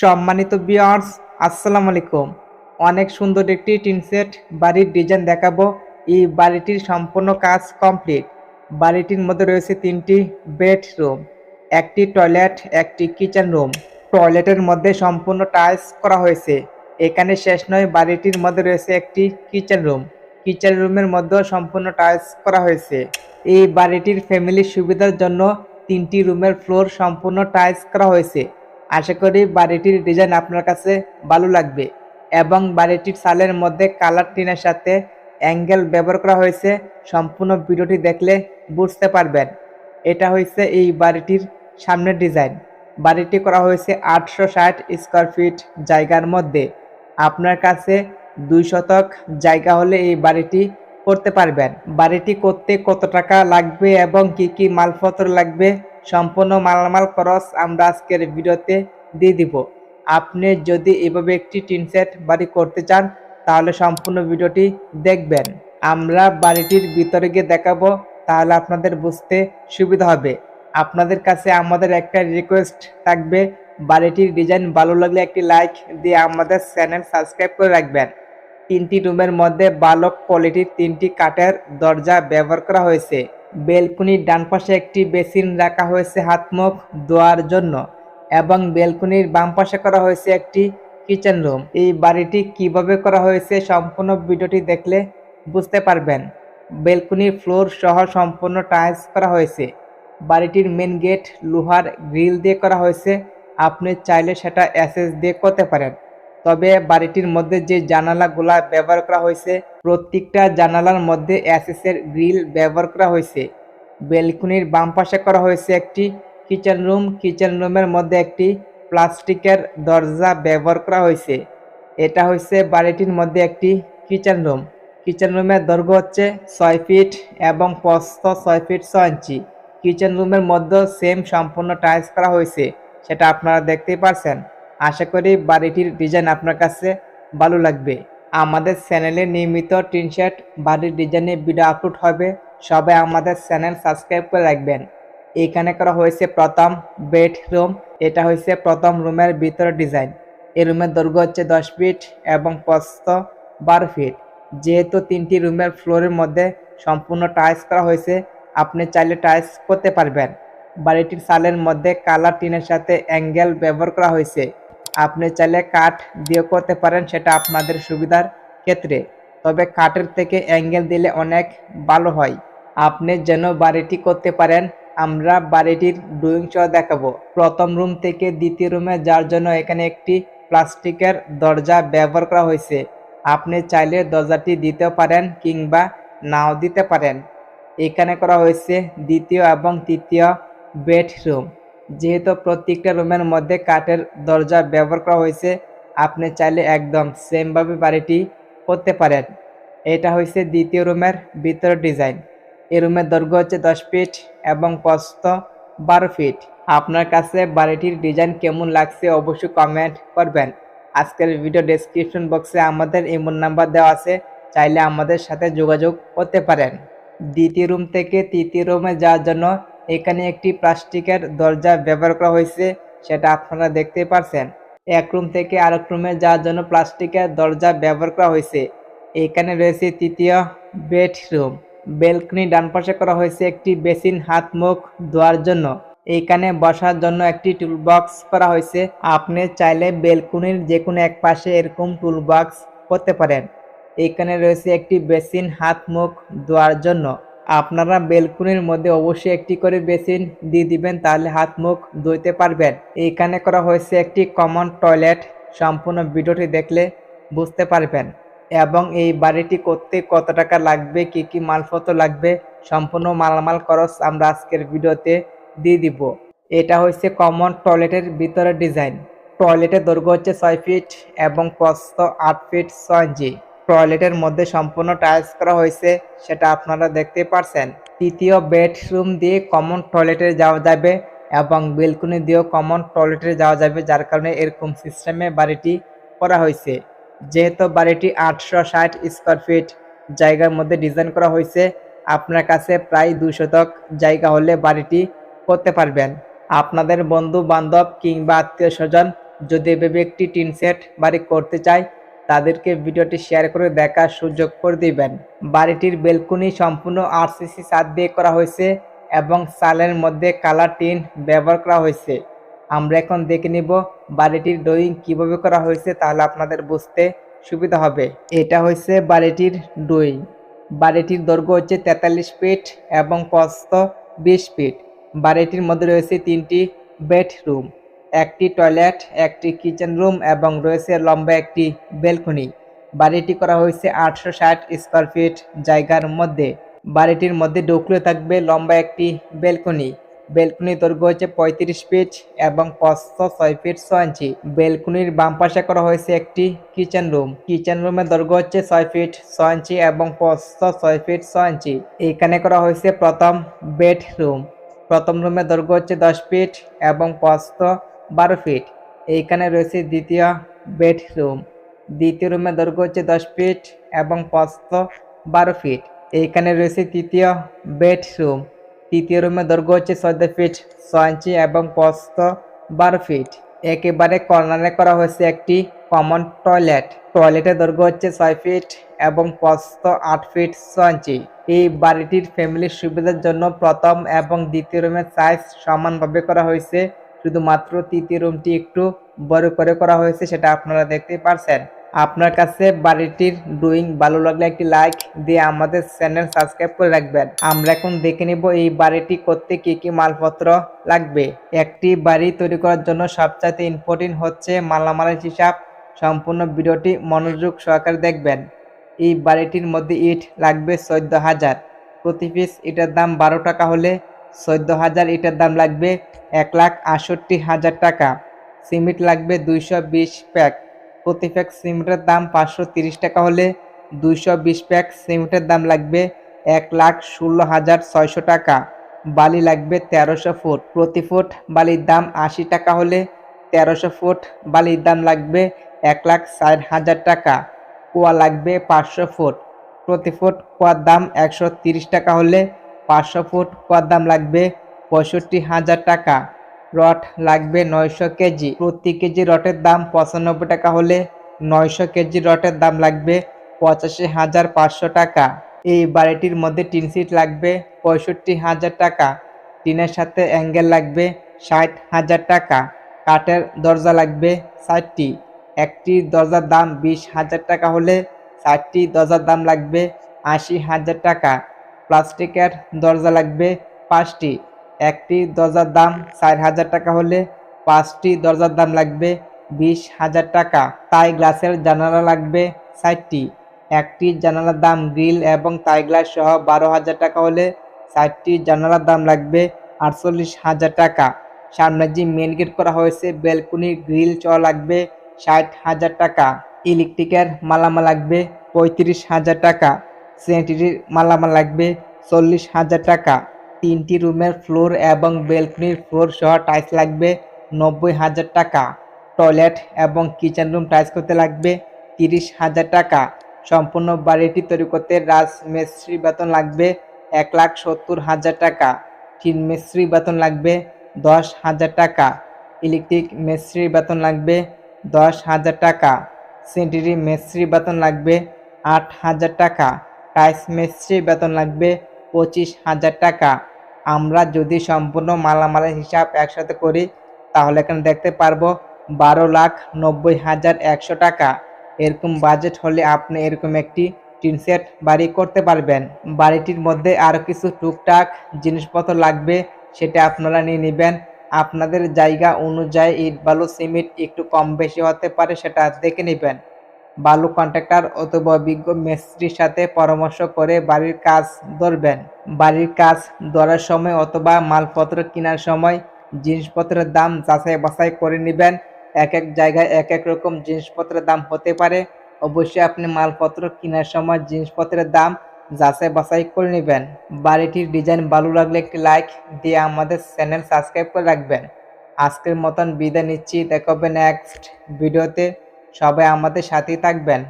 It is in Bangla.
সম্মানিত বিয়ার্স আসসালামু আলাইকুম। অনেক সুন্দর একটি টিন সেট বাড়ির ডিজাইন দেখাবো। এই বাড়িটির সম্পূর্ণ কাজ কমপ্লিট বাড়িটির মধ্যে রয়েছে তিনটি বেডরুম একটি টয়লেট একটি কিচেন রুম টয়লেটের মধ্যে সম্পূর্ণ টাইলস করা হয়েছে। এখানে শেষ নয়, বাড়িটির মধ্যে রয়েছে একটি কিচেন রুম কিচেন রুমের মধ্যেও সম্পূর্ণ টাইলস করা হয়েছে। এই বাড়িটির ফ্যামিলির সুবিধার জন্য তিনটি রুমের ফ্লোর সম্পূর্ণ টাইলস করা হয়েছে। আশা করি বাড়িটির ডিজাইন আপনার কাছে ভালো লাগবে এবং বাড়িটির সালের মধ্যে কালার টিনের সাথে অ্যাঙ্গেল ব্যবহার করা হয়েছে, সম্পূর্ণ ভিডিওটি দেখলে বুঝতে পারবেন। এটা হয়েছে এই বাড়িটির সামনের ডিজাইন। বাড়িটি করা হয়েছে আটশো ষাট স্কোয়ার ফিট জায়গার মধ্যে। আপনার কাছে দুই শতক জায়গা হলে এই বাড়িটি করতে পারবেন। বাড়িটি করতে কত টাকা লাগবে এবং কি কি মালপত্র লাগবে সম্পূর্ণ মালামাল খরচ আমরা আজকের ভিডিওতে দিয়ে দিব। আপনি যদি এভাবে একটি টিন সেট বাড়ি করতে চান, তাহলে সম্পূর্ণ ভিডিওটি দেখবেন। আমরা বাড়িটির ভিতরে গিয়ে দেখাবো, তাহলে আপনাদের বুঝতে সুবিধা হবে। আপনাদের কাছে আমাদের একটা রিকোয়েস্ট থাকবে, বাড়িটির ডিজাইন ভালো লাগলে একটি লাইক দিয়ে আমাদের চ্যানেল সাবস্ক্রাইব করে রাখবেন। তিনটি রুমের মধ্যে বালক কোয়ালিটির তিনটি কাঠের দরজা ব্যবহার করা হয়েছে। বেলকুনির ডান পাশে একটি বেসিন রাখা হয়েছে হাত মুখ ধোয়ার জন্য এবং বেলকুনির বাম পাশে করা হয়েছে একটি কিচেন রুম। এই বাড়িটি কীভাবে করা হয়েছে সম্পূর্ণ ভিডিওটি দেখলে বুঝতে পারবেন। বেলকুনির ফ্লোর সহ সম্পূর্ণ টাইলস করা হয়েছে। বাড়িটির মেন গেট, লোহার গ্রিল দিয়ে করা হয়েছে। আপনি চাইলে সেটা অ্যাসেস দিয়ে করতে পারেন। তবে বাড়িটির মধ্যে যে জানালাগুলা ব্যবহার করা হয়েছে, প্রত্যেকটা জানালার মধ্যে অ্যাসেসের গ্রিল ব্যবহার করা হয়েছে। বেলকুনির বাম পাশে করা হয়েছে একটি কিচেন রুম, কিচেন রুমের মধ্যে একটি প্লাস্টিকের দরজা ব্যবহার করা হয়েছে। এটা হচ্ছে বাড়িটির মধ্যে একটি কিচেন রুম। কিচেন রুমের দৈর্ঘ্য হচ্ছে ছয় ফিট এবং প্রস্থ ছয় ফিট ছয় ইঞ্চি। কিচেন রুমের মধ্যে সেম সম্পূর্ণ টাইলস করা হয়েছে, সেটা আপনারা দেখতেই পারছেন। আশা করি বাড়িটির ডিজাইন আপনার কাছে ভালো লাগবে। আমাদের চ্যানেলে নিয়মিত টিন শেড বাড়ির ডিজাইনে ভিডিও আপলোড হবে। সবাই আমাদের চ্যানেল সাবস্ক্রাইব করে রাখবেন। এখানে করা হয়েছে প্রথম বেডরুম এটা হয়েছে প্রথম রুমের ভিতরে ডিজাইন এই রুমের দৈর্ঘ্য হচ্ছে দশ ফিট এবং প্রস্থ বারো ফিট যেহেতু তিনটি রুমের ফ্লোরের মধ্যে সম্পূর্ণ টাইলস করা হয়েছে, আপনি চাইলে টাইলস করতে পারবেন। বাড়িটির সালের মধ্যে কালার টিনের সাথে অ্যাঙ্গেল ব্যবহার করা হয়েছে। আপনি চাইলে কাঠ দিয়ে করতে পারেন, সেটা আপনাদের সুবিধার ক্ষেত্রে। তবে কাঠের থেকে অ্যাঙ্গেল দিলে অনেক ভালো হয়। আপনি যেন বাড়িটি করতে পারেন, আমরা বাড়িটির ড্রয়িং সহ দেখাবো। প্রথম রুম থেকে দ্বিতীয় রুমে যার জন্য এখানে একটি প্লাস্টিকের দরজা ব্যবহার করা হয়েছে। আপনি চাইলে দরজাটি দিতে পারেন কিংবা নাও দিতে পারেন। এখানে করা হয়েছে দ্বিতীয় এবং তৃতীয় বেডরুম। যেহেতু প্রত্যেকটা রুমের মধ্যে কাঠের দরজা ব্যবহার করা হয়েছে, আপনি চাইলে একদম সেমভাবে বাড়িটি করতে পারেন। এটা হয়েছে দ্বিতীয় রুমের ভিতর ডিজাইন। এই রুমের দৈর্ঘ্য হচ্ছে দশ ফিট এবং প্রস্থ বারো ফিট। আপনার কাছে বাড়িটির ডিজাইন কেমন লাগছে অবশ্যই কমেন্ট করবেন। আজকের ভিডিও ডেসক্রিপশন বক্সে আমাদের ইমোন নাম্বার দেওয়া আছে, চাইলে আমাদের সাথে যোগাযোগ করতে পারেন। দ্বিতীয় রুম থেকে তৃতীয় রুমে যাওয়ার জন্য এখানে একটি প্লাস্টিকের দরজা ব্যবহার করা হয়েছে, সেটা আপনারা দেখতে পারছেন। এক রুম থেকে আরেক রুমে যাওয়ার জন্য প্লাস্টিকের দরজা ব্যবহার করা হয়েছে। এখানে রয়েছে তৃতীয় বেডরুম। বেলকনি ডান পাশে করা হয়েছে একটি বেসিন হাত মুখ ধোয়ার জন্য। এইখানে বসার জন্য একটি টুল বক্স করা হয়েছে। আপনি চাইলে বেলকুনির যে কোনো এক পাশে এরকম টুল বক্স করতে পারেন। এখানে রয়েছে একটি বেসিন হাত মুখ ধোয়ার জন্য। আপনারা বেলকুনির মধ্যে অবশ্যই একটি করে বেসিন দিয়ে দিবেন, তাহলে হাত মুখ ধুইতে পারবেন। এইখানে করা হয়েছে একটি কমন টয়লেট সম্পূর্ণ ভিডিওটি দেখলে বুঝতে পারবেন। এবং এই বাড়িটি করতে কত টাকা লাগবে, কি কি মালপত্র লাগবে, সম্পূর্ণ মালামাল খরচ আমরা আজকের ভিডিওতে দিয়ে দিব। এটা হচ্ছে কমন টয়লেটের ভিতরের ডিজাইন টয়লেটের দৈর্ঘ্য হচ্ছে ছয় ফিট এবং প্রস্থ আট ফিট ছয় ইঞ্চি। টয়লেটের মধ্যে সম্পূর্ণ টাইলস করা হয়েছে, সেটা আপনারা দেখতে পারছেন। তৃতীয় বেডরুম দিয়ে কমন টয়লেটে যাওয়া যাবে এবং বেলকুনি দিয়েও কমন টয়লেটে যাওয়া যাবে, যার কারণে এরকম সিস্টেমে বাড়িটি করা হয়েছে। যেহেতু বাড়িটি আটশো ষাট স্কোয়ার ফিট জায়গার মধ্যে ডিজাইন করা হয়েছে, আপনার কাছে প্রায় দুই শতক জায়গা হলে বাড়িটি করতে পারবেন। আপনাদের বন্ধু বান্ধব কিংবা আত্মীয় স্বজন যদি এভাবে একটি টিন সেট বাড়ি করতে চায় তাদেরকে ভিডিওটি শেয়ার করে দেখার সুযোগ করে দিবেন। বাড়িটির বেলকুনি সম্পূর্ণ আরসিসি ছাদ দিয়ে করা হয়েছে এবং সালের মধ্যে কালার টিন ব্যবহার করা হয়েছে। আমরা এখন দেখে নিব বাড়িটির ড্রয়িং কীভাবে করা হয়েছে তাহলে আপনাদের বুঝতে সুবিধা হবে। এটা হয়েছে বাড়িটির ড্রয়িং। বাড়িটির দৈর্ঘ্য হচ্ছে তেতাল্লিশ ফিট এবং প্রস্থ বিশ ফিট। বাড়িটির মধ্যে রয়েছে তিনটি বেডরুম। একটি টয়লেট, একটি কিচেন রুম এবং রয়েছে লম্বা একটি বেলকনি। বাড়িটি করা হয়েছে আটশো ষাট স্কোয়ার ফিট জায়গার মধ্যে। বাড়িটির মধ্যে ঢুকলে থাকবে লম্বা একটি বেলকনি। বেলকনি দৈর্ঘ্য হচ্ছে পঁয়ত্রিশ ফিট এবং প্রস্থ ছয় ফিট ছয় ইঞ্চি। বেলকনির বাম পাশে করা হয়েছে একটি কিচেন রুম। কিচেন রুমের দৈর্ঘ্য হচ্ছে ছয় ফিট ছয় ইঞ্চি এবং প্রস্থ ছয় ফিট ছয় ইঞ্চি। এখানে করা হয়েছে প্রথম বেডরুম। প্রথম রুমের দৈর্ঘ্য হচ্ছে দশ ফিট এবং প্রস্থ বারো ফিট এইখানে রয়েছে দ্বিতীয় বেডরুম দ্বিতীয় রুমের দৈর্ঘ্য হচ্ছে দশ ফিট এবং প্রস্থ বারো ফিট এইখানে রয়েছে তৃতীয় বেডরুম তৃতীয় রুমের দৈর্ঘ্য হচ্ছে চোদ্দ ফিট ছয় ইঞ্চি এবং প্রস্থ বারো ফিট একেবারে কর্নারে করা হয়েছে একটি কমন টয়লেট টয়লেটের দৈর্ঘ্য হচ্ছে ছয় ফিট এবং প্রস্থ আট ফিট ছয় ইঞ্চি এই বাড়িটির ফ্যামিলির সুবিধার জন্য প্রথম এবং দ্বিতীয় রুমের সাইজ সমানভাবে করা হয়েছে। শুধুমাত্র তৃতীয় রুমটি একটু বড় করে করা হয়েছে, সেটা আপনারা দেখতে পারছেন। আপনার কাছে বাড়িটির ড্রয়িং ভালো লাগলে একটি লাইক দিয়ে আমাদের চ্যানেল সাবস্ক্রাইব করে রাখবেন। আমরা এখন দেখে নিব এই বাড়িটি করতে কি কি মালপত্র লাগবে। একটি বাড়ি তৈরি করার জন্য সবচাইতে ইম্পর্টেন্ট হচ্ছে মালামালের হিসাব। সম্পূর্ণ ভিডিওটি মনোযোগ সহকারে দেখবেন। এই বাড়িটির মধ্যে ইট লাগবে চোদ্দ হাজার। প্রতি পিস ইটের দাম বারো টাকা হলে চোদ্দ হাজার ইটের দাম লাগবে এক লাখ আটষট্টি হাজার টাকা। সিমেন্ট লাগবে দুইশো বিশ প্যাক। প্রতি প্যাক সিমেন্টের দাম পাঁচশো তিরিশ টাকা হলে দুইশো বিশ প্যাক সিমেন্টের দাম লাগবে এক লাখ ষোলো হাজার ছয়শো টাকা। বালি লাগবে তেরোশো ফুট। প্রতি ফুট বালির দাম আশি টাকা হলে তেরোশো ফুট বালির দাম লাগবে এক লাখ ষাট হাজার টাকা। কুয়া লাগবে পাঁচশো ফুট। প্রতি ফুট কুয়ার দাম একশো তিরিশ টাকা হলে পাঁচশো ফুট কুয়ার দাম লাগবে, পঁয়ষট্টি হাজার টাকা। রড লাগবে নয়শো কেজি, প্রতি কেজি রটের দাম পঁচানব্বই টাকা হলে নয়শো কেজি রটের দাম লাগবে পঁচাশি হাজার পাঁচশো টাকা। এই বাড়িটির মধ্যে টিন সিট লাগবে পঁয়ষট্টি হাজার টাকা। টিনের সাথে অ্যাঙ্গেল লাগবে ষাট হাজার টাকা। কাঠের দরজা লাগবে ষাটটি। একটি দরজার দাম বিশ হাজার টাকা হলে ষাটটি দরজার দাম লাগবে আশি হাজার টাকা। প্লাস্টিকের দরজা লাগবে পাঁচটি। একটি দরজার দাম চার হাজার টাকা হলে পাঁচটি দরজার দাম লাগবে বিশ হাজার টাকা। তাই গ্লাসের জানালা লাগবে ষাটটি একটি জানালার দাম গ্রিল এবং তাই গ্লাস সহ বারো হাজার টাকা হলে ষাটটি জানালার দাম লাগবে আটচল্লিশ হাজার টাকা। সামনে যে মেন গেট করা হয়েছে বেলকুনি গ্রিল চ লাগবে ষাট হাজার টাকা। ইলেকট্রিকের মালামাল লাগবে পঁয়ত্রিশ হাজার টাকা। স্যানিটারির মালামাল লাগবে। চল্লিশ হাজার টাকা। তিনটি রুমের ফ্লোর এবং বেলকনির ফ্লোর সহ টাইলস লাগবে। নব্বই হাজার টাকা। টয়লেট এবং কিচেন রুম টাইলস করতে লাগবে। তিরিশ হাজার টাকা। সম্পূর্ণ বাড়িটি তৈরি করতে রাজ মিস্ত্রি বেতন লাগবে। এক লাখ সত্তর হাজার টাকা। টিন মিস্ত্রি বেতন লাগবে। দশ হাজার টাকা। ইলেকট্রিক মিস্ত্রি বেতন লাগবে। দশ হাজার টাকা। সেন্টারি মিস্ত্রি বেতন লাগবে। আট হাজার টাকা। টাইলস মিস্ত্রি বেতন লাগবে পঁচিশ হাজার টাকা। আমরা যদি সম্পূর্ণ মালামালের হিসাব একসাথে করি, তাহলে এখানে দেখতে পারব বারো লাখ নব্বই হাজার একশো টাকা। এরকম বাজেট হলে আপনি এরকম একটি টিন সেট বাড়ি করতে পারবেন। বাড়িটির মধ্যে আরও কিছু টুকটাক জিনিসপত্র লাগবে, সেটা আপনারা নিয়ে নেবেন। আপনাদের জায়গা অনুযায়ী ইট বালু, সিমেন্ট একটু কম বেশি হতে পারে, সেটা দেখে নেবেন। বালু কন্ট্রাক্টর অথবা অভিজ্ঞ মিস্ত্রির সাথে পরামর্শ করে বাড়ির কাজ ধরবেন। বাড়ির কাজ ধরার সময় অথবা মালপত্র কেনার সময় জিনিসপত্রের দাম যাচাই বাছাই করে নেবেন। এক এক জায়গায় এক এক রকম জিনিসপত্রের দাম হতে পারে। অবশ্যই আপনি মালপত্র কেনার সময় জিনিসপত্রের দাম যাচাই বাছাই করে নেবেন। বাড়িটির ডিজাইন ভালো লাগলে একটি লাইক দিয়ে আমাদের চ্যানেল সাবস্ক্রাইব করে রাখবেন। আজকের মতন বিদায় নিচ্ছি। দেখাবে নেক্সট ভিডিওতে সবাই আমাদের সাথেই থাকবেন।